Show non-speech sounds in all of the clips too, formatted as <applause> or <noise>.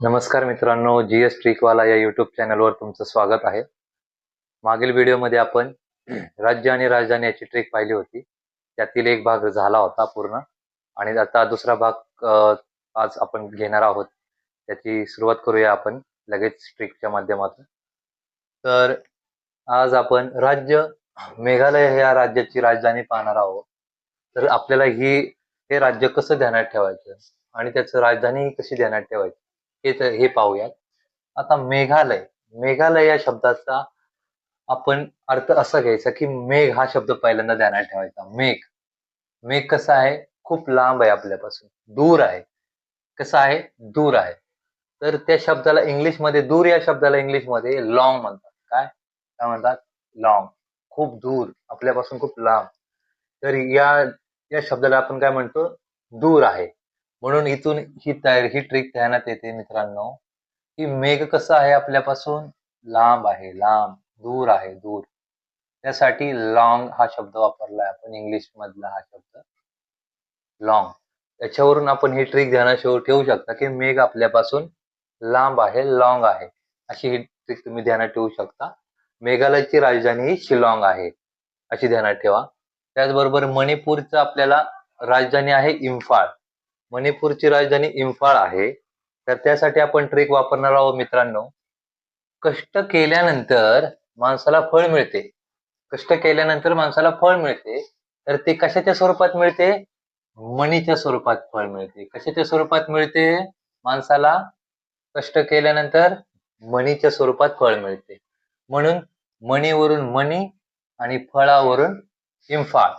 नमस्कार मित्रांनो G S ट्रिकवाला या युट्यूब चॅनलवर तुमचं स्वागत आहे. मागील व्हिडिओमध्ये आपण <clears throat> राज्य आणि राजधानी याची ट्रिक पाहिली होती. त्यातील एक भाग झाला होता पूर्ण. आणि आता दुसरा भाग आज आपण घेणार आहोत. त्याची सुरुवात करूया आपण लगेच ट्रिकच्या माध्यमातून. तर आज आपण राज्य मेघालय या राज्याची राजधानी पाहणार आहोत. तर आपल्याला ही हे राज्य कसं ध्यानात ठेवायचं? आणि त्याचं राजधानी कशी ध्यानात ठेवायची? हे तर हे पाहूयात. आता मेघालय. मेघालय या शब्दाचा आपण अर्थ असा घ्यायचा की मेघ हा शब्द पहिल्यांदा ध्यानात ठेवायचा. मेघ. मेघ कसा आहे? खूप लांब आहे आपल्यापासून. दूर आहे. कसा आहे? दूर आहे. तर त्या शब्दाला इंग्लिशमध्ये दूर या शब्दाला इंग्लिशमध्ये लॉंग म्हणतात. काय? काय म्हणतात? लॉंग खूप दूर. आपल्यापासून खूप लांब. तर या या शब्दाला आपण काय म्हणतो? दूर आहे. म्हणून इथून ही तयार ही ट्रिक ध्यानात येते मित्रांनो की मेघ कसा आहे आपल्यापासून? लांब आहे लांब दूर आहे दूर. त्यासाठी लॉंग हा शब्द वापरलाय आपण इंग्लिश मधला हा शब्द. लॉंग त्याच्यावरून आपण ही ट्रिक ध्यानात ठेवू ठेवू शकता की मेघ आपल्यापासून लांब आहे लॉंग आहे. अशी ही ट्रिक तुम्ही ध्यानात ठेवू शकता. मेघालयची राजधानी ही शिलाँग आहे. अशी ध्यानात ठेवा. त्याचबरोबर मणिपूरचं आपल्याला राजधानी आहे इम्फाळ मणिपूरची राजधानी इम्फाळ आहे. तर त्यासाठी आपण ट्रिक वापरणार आहोत मित्रांनो. कष्ट केल्यानंतर माणसाला फळ मिळते. कष्ट केल्यानंतर माणसाला फळ मिळते. तर ते कशाच्या स्वरूपात मिळते? मणीच्या स्वरूपात फळ मिळते. कशाच्या स्वरूपात मिळते? माणसाला कष्ट केल्यानंतर मणीच्या स्वरूपात फळ मिळते. म्हणून मणीवरून मणी आणि फळावरून इम्फाळ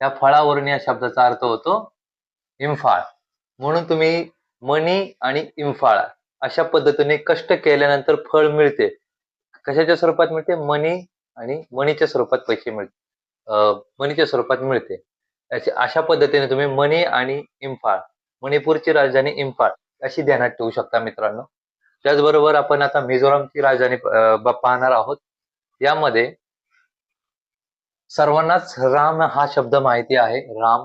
त्या फळावरून या शब्दाचा अर्थ होतो इम्फाळ. म्हणून तुम्ही मणी आणि इम्फाळ अशा पद्धतीने कष्ट केल्यानंतर फळ मिळते. कशाच्या स्वरूपात मिळते? मणी आणि मणीच्या स्वरूपात पैसे मिळते मणीच्या स्वरूपात मिळते. अशा पद्धतीने तुम्ही मणी आणि इम्फाळ मणिपूरची राजधानी इम्फाळ अशी ध्यानात ठेवू शकता मित्रांनो. त्याचबरोबर आपण आता मिझोरामची राजधानी पाहणार आहोत. यामध्ये सर्वांनाच राम हा शब्द माहिती आहे. राम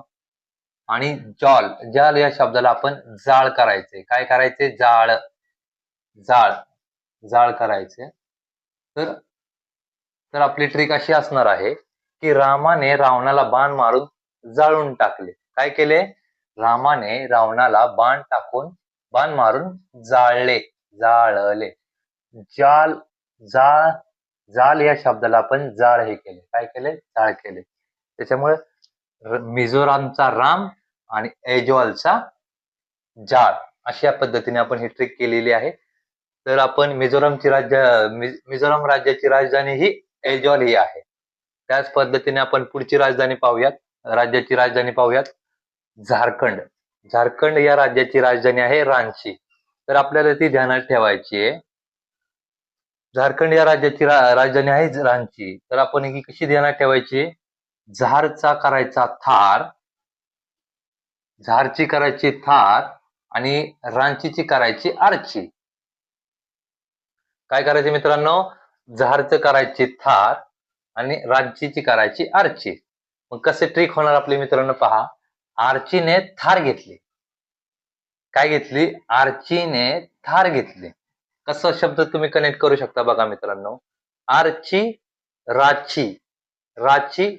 आणि जॉल जाल या शब्दाला आपण जाळ करायचे. काय करायचे? जाळ. जाळ. जाळ करायचे. तर तर आपली ट्रिक अशी असणार आहे की रामाने रावणाला बाण मारून जाळून टाकले. काय केले? रामाने रावणाला बाण टाकून बाण मारून जाळले. जाळले. जाल जाळ जाल या शब्दाला आपण जाळ हे केले. काय केले? जाळ केले. त्याच्यामुळे मिझोरामचा राम आणि एजॉलचा जार अशा पद्धतीने आपण ही ट्रिक केलेली आहे. तर आपण मिझोरमची राज्य मिझोरम राज्याची राजधानी ही ऐजॉल ही आहे. त्याच पद्धतीने आपण पुढची राजधानी पाहूयात राज्याची राजधानी पाहूयात झारखंड. झारखंड या राज्याची राजधानी आहे रांची. तर आपल्याला ती ध्यानात ठेवायची आहे. झारखंड या राज्याची राजधानी आहे रांची. तर आपण ही कशी ध्यानात ठेवायची? झारचा करायचा थार झारची करायची थार आणि रांचीची करायची आरची. काय करायचे मित्रांनो? झारचं करायची थार आणि रांचीची करायची आरची. मग कसे ट्रिक होणार आपले मित्रांनो पहा. आर्चीने थार घेतली. काय घेतली? आर्चीने थार घेतली. कसं शब्द तुम्ही कनेक्ट करू शकता बघा मित्रांनो. आर्ची राची. राची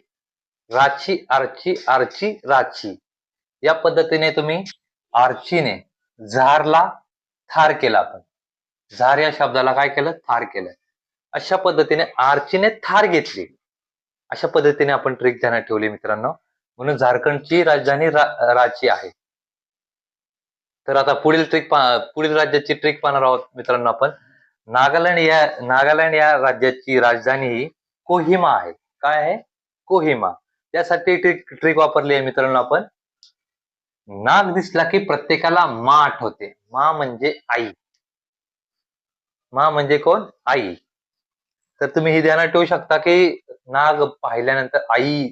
राची आर्ची आर्ची राची. या पद्धतीने तुम्ही आर्चीने झारला थार केला आपण. झार या शब्दाला काय केलं? थार केलं अशा पद्धतीने आर्चीने थार घेतली. अशा पद्धतीने आपण ट्रिक ध्यानात ठेवली मित्रांनो. म्हणून झारखंडची राजधानी रा- रांची आहे. तर आता पुढील ट्रिक पुढील राज्याची ट्रिक पाहणार आहोत मित्रांनो आपण. नागालँड या नागालँड या राज्याची राजधानी ही कोहिमा आहे. काय आहे? कोहिमा. त्यासाठी ट्रिक ट्रिक वापरली आहे मित्रांनो आपण. नाग दिसला की प्रत्येकाला मा आठवते. मा म्हणजे आई. मा म्हणजे कोण? आई. तर तुम्ही ही ध्यानात ठेवू शकता की नाग पाहिल्यानंतर आई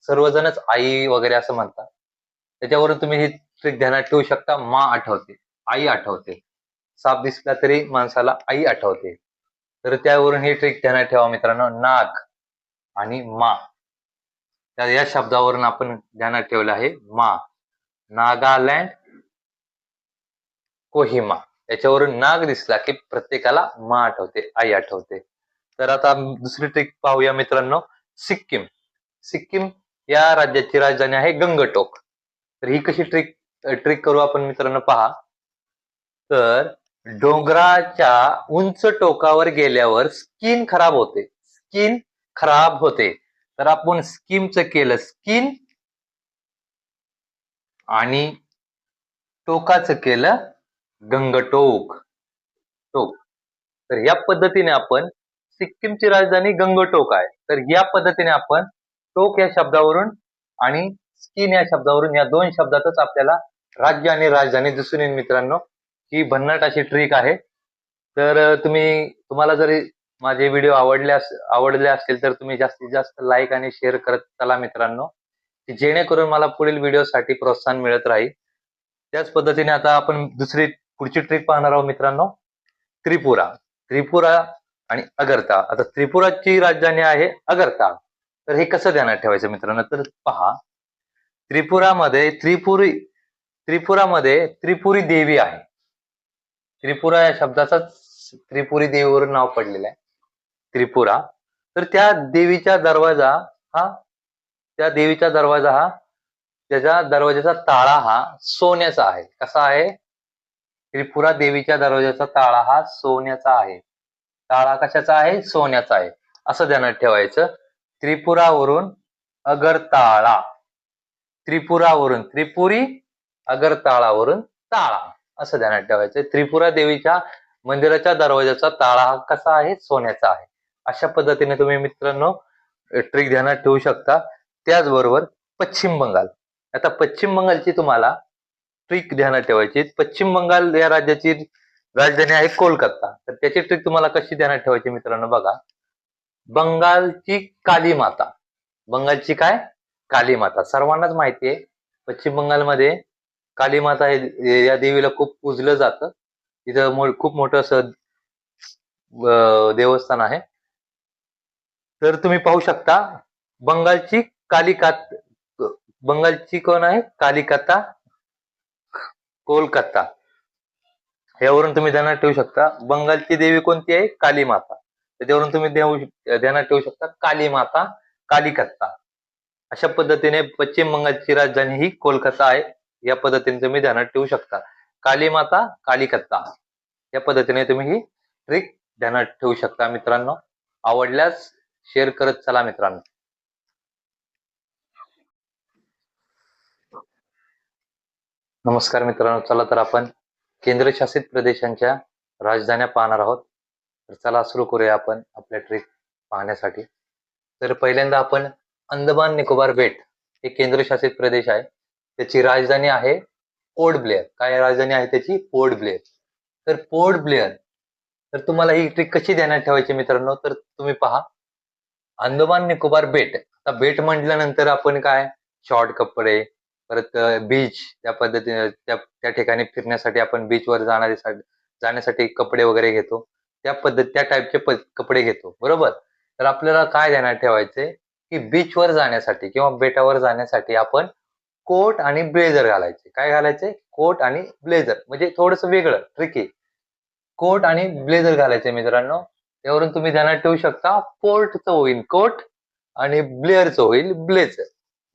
सर्वजणच आई वगैरे असं म्हणतात. त्याच्यावरून तुम्ही ही ट्रिक ध्यानात ठेवू शकता. मा आठवते. आई आठवते. साप दिसला तरी माणसाला आई आठवते. तर त्यावरून ही ट्रिक ध्यानात ठेवा मित्रांनो. नाग आणि मा. त्या या शब्दावरून आपण ध्यानात ठेवलं आहे मा. नागालँड कोहिमा याच्यावरून नाग दिसला की प्रत्येकाला मा आठवते आई आठवते. तर आता दुसरी ट्रिक पाहूया मित्रांनो सिक्कीम. सिक्कीम या राज्याची राजधानी आहे गंगटोक. तर ही कशी ट्रिक ट्रिक करू आपण मित्रांनो पहा. तर डोंगराच्या उंच टोकावर गेल्यावर स्किन खराब होते. स्किन खराब होते. तर आपण स्कीमचं केलं. स्किन आणि टोकाचं केलं गंगटोक. टोक. तर या पद्धतीने आपण सिक्कीमची राजधानी गंगटोक आहे. तर या पद्धतीने आपण टोक या शब्दावरून आणि स्किन या शब्दावरून या दोन शब्दातच आपल्याला राज्य आणि राजधानी दिसून येईल मित्रांनो. ही भन्नाट अशी ट्रिक आहे. तर तुम्ही तुम्हाला जरी माझे व्हिडिओ आवडले अस- आवडले असतील तर तुम्ही जास्तीत जास्त लाईक आणि शेअर करत चला मित्रांनो. की जेणेकरून मला पुढील व्हिडिओसाठी प्रोत्साहन मिळत राहील. त्याच पद्धतीने आता आपण दुसरी पुढची ट्रिक पाहणार आहोत मित्रांनो. त्रिपुरा. त्रिपुरा आणि अगरता आता त्रिपुराची राजधानी आहे अगरता तर हे कसं ध्यानात ठेवायचं मित्रांनो? तर पहा. त्रिपुरामध्ये त्रिपुरी त्रिपुरामध्ये त्रिपुरी देवी आहे. त्रिपुरा या शब्दाचा त्रिपुरी देवीवरून नाव पडलेलं आहे. त्रिपुरा. तर त्या देवीचा दरवाजा हा त्या देवीचा दरवाजा हा त्याच्या दरवाजाचा ताळा हा सोन्याचा आहे. कसा आहे? त्रिपुरा देवीच्या दरवाजाचा ताळा हा सोन्याचा आहे. ताळा कशाचा आहे? सोन्याचा आहे. असं ध्यानात ठेवायचं. त्रिपुरावरून अगरताळा. त्रिपुरावरून त्रिपुरी अगरताळावरून ताळा. असं ध्यानात ठेवायचं. त्रिपुरा देवीच्या मंदिराच्या दरवाजाचा ताळा हा कसा आहे? सोन्याचा आहे. अशा पद्धतीने तुम्ही मित्रांनो ट्रिक ध्यानात ठेवू शकता. त्याचबरोबर पश्चिम बंगाल. आता पश्चिम बंगालची तुम्हाला ट्रिक ध्यानात ठेवायची पश्चिम बंगाल या राज्याची राजधानी आहे कोलकाता. तर त्याची ट्रिक तुम्हाला कशी ध्यानात ठेवायची मित्रांनो बघा. बंगालची काली माता. बंगालची काय? काली माता. सर्वांनाच माहिती आहे. पश्चिम बंगालमध्ये काली माता हे या देवीला खूप पूजलं जातं. तिथं मो- खूप मोठं असं देवस्थान आहे. तर तुम्ही पाहू शकता बंगालची कालिकात बंगालची कोण आहे? कालिकता कोलकाता. यावरून तुम्ही ध्यानात ठेवू शकता. बंगालची देवी कोणती आहे? काली माता त्याच्यावरून तुम्ही देऊ- ध्यानात ठेवू शकता काली माता कालिकत्ता अशा पद्धतीने पश्चिम बंगालची राजधानी ही कोलकाता आहे. या पद्धतीने तुम्ही ध्यानात ठेवू शकता. काली माता कालिकत्ता या पद्धतीने तुम्ही ही ट्रिक ध्यानात ठेवू शकता मित्रांनो. आवडल्यास शेअर करत चला मित्रांनो. नमस्कार मित्रांनो चला तर आपण केंद्रशासित प्रदेशांच्या राजधान्या पाहणार आहोत. तर चला सुरू करूया आपण आपल्या ट्रिक पाहण्यासाठी. तर पहिल्यांदा आपण अंदमान निकोबार बेट हे केंद्रशासित प्रदेश आहे. त्याची राजधानी आहे पोर्ट ब्लेअर. काय राजधानी आहे त्याची? पोर्ट ब्लेअर. तर पोर्ट ब्लेअर तर तुम्हाला ही ट्रिक कशी ध्यानात ठेवायची मित्रांनो? तर तुम्ही पहा. अंदमान निकोबार बेट आता बेट म्हटल्यानंतर आपण काय? शॉर्ट कपडे परत बीच त्या पद्धतीने त्या त्या ठिकाणी फिरण्यासाठी आपण बीचवर जाणारी जाण्यासाठी कपडे वगैरे घेतो. त्या पद्धत त्या टाईपचे कपडे घेतो. बरोबर? तर आपल्याला काय ध्यानात ठेवायचे? की बीचवर जाण्यासाठी किंवा बेटावर जाण्यासाठी आपण कोट आणि ब्लेझर घालायचे. काय घालायचे? कोट आणि ब्लेझर म्हणजे थोडस वेगळं ट्रिकी कोट आणि ब्लेझर घालायचे मित्रांनो. त्यावरून तुम्ही ध्यानात ठेवू शकता पोर्टचं होईल कोट आणि ब्लेअरचं होईल ब्लेझर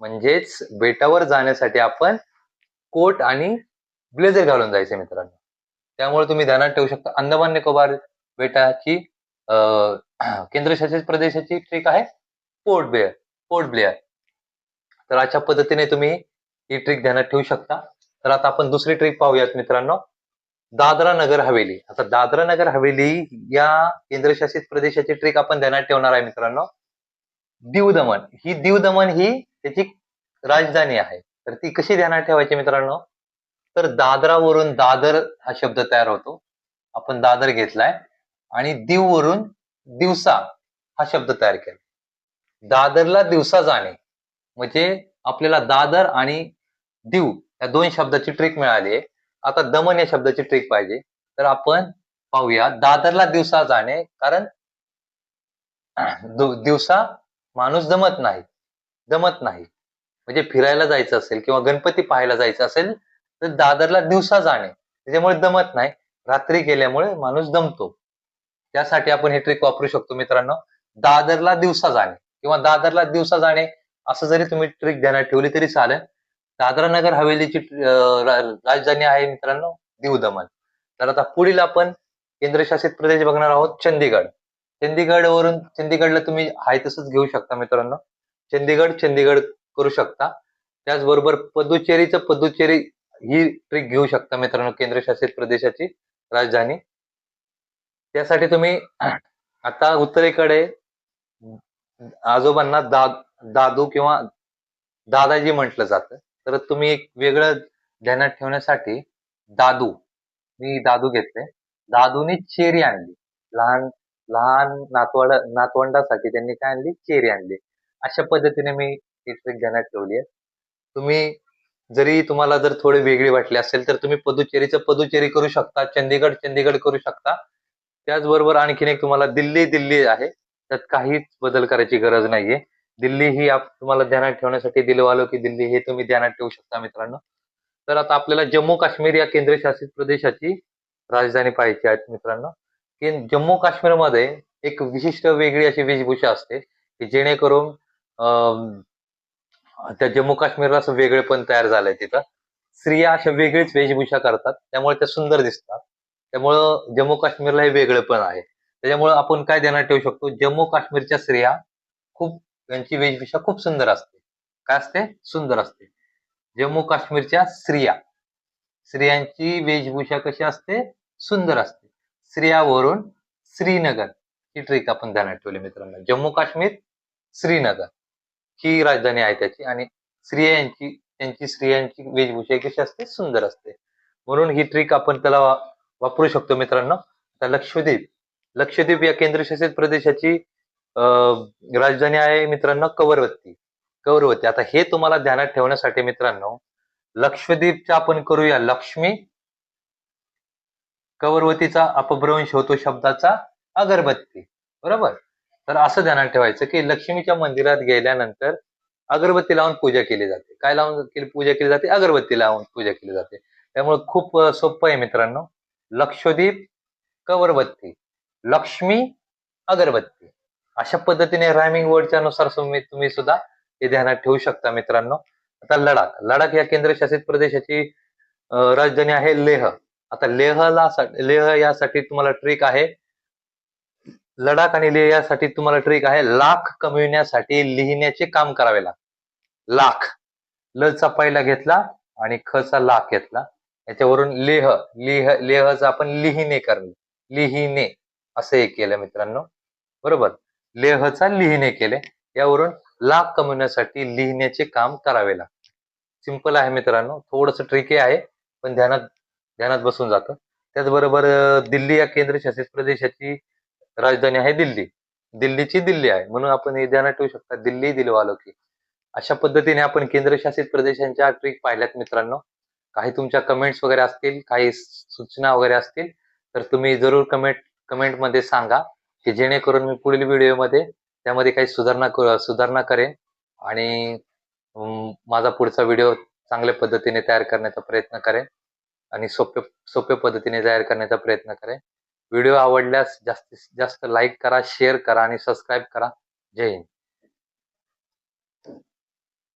म्हणजेच बेटावर जाण्यासाठी आपण कोट आणि ब्लेझर घालून जायचे मित्रांनो. त्यामुळे तुम्ही ध्यानात ठेवू शकता अंदमान निकोबार बेटाची केंद्रशासित प्रदेशाची ट्रिक आहे पोर्ट ब्लेअर पोर्ट ब्लेअर. तर अशा पद्धतीने तुम्ही ही ट्रिक ध्यानात ठेवू शकता. तर आता आपण दुसरी ट्रिक पाहूयात मित्रांनो. दादरा नगर हवेली. आता दादरा नगर हवेली या केंद्रशासित प्रदेशाची ट्रिक आपण ध्यानात ठेवणार आहे मित्रांनो. दीव दमन ही दीव दमन ही त्याची राजधानी आहे. तर ती कशी ध्यानात ठेवायची मित्रांनो? तर दादरावरून दादर हा शब्द तयार होतो. आपण दादर घेतलाय. आणि दीव वरून दिवसा हा शब्द तयार केला. दादरला दिवसा जाणे म्हणजे आपल्याला दादर आणि दीव या दोन शब्दाची ट्रिक मिळाली. आहे आता दमन या शब्दाची ट्रिक पाहिजे. तर आपण पाहूया. दादरला दिवसा जाणे कारण दिवसा माणूस दमत नाही. दमत नाही. म्हणजे फिरायला जायचं असेल किंवा गणपती पाहायला जायचं असेल तर दादरला दिवसा जाणे त्याच्यामुळे दमत नाही. रात्री गेल्यामुळे माणूस दमतो त्यासाठी आपण हे ट्रिक वापरू शकतो मित्रांनो. दादरला दिवसा जाणे किंवा दादरला दिवसा जाणे असं जरी तुम्ही ट्रिक ध्यानात ठेवली तरी चालेल. दादरा नगर हवेलीची राजधानी आहे मित्रांनो दीव दमन तर आता पुढील आपण केंद्रशासित प्रदेश बघणार आहोत चंदीगड. चंदीगड वरून चंदीगडला तुम्ही हाय तसंच घेऊ शकता मित्रांनो. चंदीगड चंदीगड करू शकता. त्याचबरोबर पदुचेरीचं पदुचेरी ही ट्रिक घेऊ शकता मित्रांनो केंद्रशासित प्रदेशाची राजधानी. त्यासाठी तुम्ही आता उत्तरेकडे आजोबांना दा दादू किंवा दादाजी म्हटलं जातं. तर तुम्ही एक वेगळं ध्यानात ठेवण्यासाठी दादू. मी दादू घेतले. दादूने चेरी आणली. लहान लहान नातवंड नातवंडासाठी त्यांनी काय आणली? चेरी आणली. अशा पद्धतीने मी ही ट्रिक ध्यानात ठेवली आहे. तुम्ही जरी तुम्हाला जर थोडे वेगळी वाटली असेल तर तुम्ही पदुचेरीचं पदुचेरी करू शकता चंदीगड चंदीगड करू शकता. त्याचबरोबर आणखीन एक तुम्हाला दिल्ली दिल्ली आहे. त्यात काहीच बदल करायची गरज नाहीये. दिल्ली ही आप तुम्हाला ध्यानात ठेवण्यासाठी दिलं आलो की दिल्ली हे तुम्ही ध्यानात ठेवू शकता मित्रांनो. तर आता आपल्याला जम्मू काश्मीर या केंद्रशासित प्रदेशाची राजधानी पाहायची आहे मित्रांनो. की जम्मू काश्मीरमध्ये एक विशिष्ट वेगळी अशी वेशभूषा असते की जेणेकरून त्या जम्मू काश्मीरला असं वेगळेपण तयार झालंय तिथं. स्त्रिया अशा वेगळीच वेशभूषा करतात. त्यामुळे त्या सुंदर दिसतात. त्यामुळं जम्मू काश्मीरला हे वेगळेपण आहे. त्याच्यामुळे आपण काय देण्यात ठेवू शकतो? जम्मू काश्मीरच्या स्त्रिया खूप त्यांची वेशभूषा खूप सुंदर असते. काय असते? सुंदर असते. जम्मू काश्मीरच्या स्त्रिया. स्त्रियांची वेशभूषा कशी असते? सुंदर असते. स्त्रियावरून श्रीनगर ही ट्रिक आपण ध्यानात ठेवली मित्रांनो. जम्मू काश्मीर श्रीनगर. ही राजधानी आहे त्याची आणि स्त्रियांची त्यांची स्त्रियांची वेशभूषा कशी असते? सुंदर असते. म्हणून ही ट्रिक आपण त्याला वापरू शकतो मित्रांनो. आता लक्षद्वीप. लक्षद्वीप या केंद्रशासित प्रदेशाची अं, राजधानी आहे मित्रांनो कवरवत्ती. कवरवत्ती. आता हे तुम्हाला ध्यानात ठेवण्यासाठी मित्रांनो लक्षद्वीपचा आपण करूया लक्ष्मी. कवरवतीचा अपभ्रंश होतो शब्दाचा अगरबत्ती. बरोबर? तर असं ध्यानात ठेवायचं की लक्ष्मीच्या मंदिरात गेल्यानंतर अगरबत्ती लावून पूजा केली जाते. काय लावून पूजा केली जाते? अगरबत्ती लावून पूजा केली जाते. त्यामुळे खूप सोपं आहे मित्रांनो. लक्षद्वीप कवरबत्ती लक्ष्मी अगरबत्ती. अशा पद्धतीने रायमिंग वर्डच्या नुसार तुम्ही सुद्धा हे ध्यानात ठेवू शकता मित्रांनो. आता लडाख. लडाख या केंद्रशासित प्रदेशाची राजधानी आहे लेह. आता लेहला लेह यासाठी तुम्हाला ट्रिक आहे. लडाख आणि लेह यासाठी तुम्हाला ट्रिक आहे. लाख कमविण्यासाठी लिहिण्याचे काम करावे लागते. लाख. लचा पहिला घेतला आणि खचा लाख घेतला. याच्यावरून लेह लेह लेहचा आपण लिहिणे करणे. लिहिणे. असं हे केलं मित्रांनो. बरोबर? लेहचा लिहिणे केले. यावरून लाख कमवण्यासाठी लिहिण्याचे काम करावे लागते. सिंपल आहे मित्रांनो. थोडस ट्रिकी आहे पण ध्यानात ध्यानात बसून जातं. त्याचबरोबर दिल्ली या केंद्रशासित प्रदेशाची राजधानी आहे दिल्ली. दिल्लीची दिल्ली आहे. म्हणून आपण हे ध्यानात ठेवू शकता दिल्ली दिलवालो की. अशा पद्धतीने आपण केंद्रशासित प्रदेशांच्या ट्रिक पाहिल्यात मित्रांनो. काही तुमच्या कमेंट्स वगैरे असतील काही सूचना वगैरे असतील तर तुम्ही जरूर कमेंट कमेंटमध्ये सांगा की जेणेकरून मी पुढील व्हिडिओमध्ये त्यामध्ये काही सुधारणा सुधारणा करेन आणि माझा पुढचा व्हिडिओ चांगल्या पद्धतीने तयार करण्याचा प्रयत्न करेन आणि सोप्या सोप्या पद्धतीने तयार करण्याचा प्रयत्न करेन. व्हिडिओ आवडल्यास जास्तीत जास्त लाईक करा शेअर करा आणि सबस्क्राईब करा. जय हिंद.